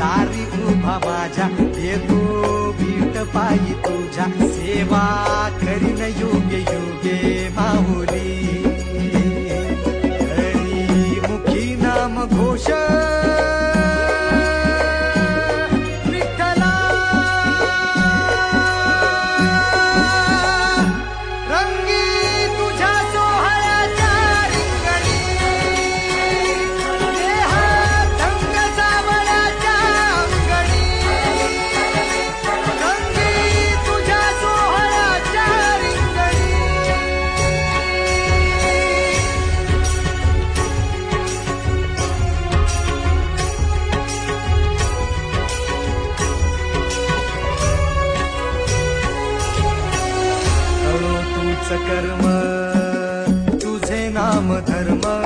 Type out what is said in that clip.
दारी उभा माझ्या येतो भीट पायी तुझ्या. सेवा करीन योगे योगे माहुली हरी मुखी नाम घोष सकर्म। तुझे नाम धर्म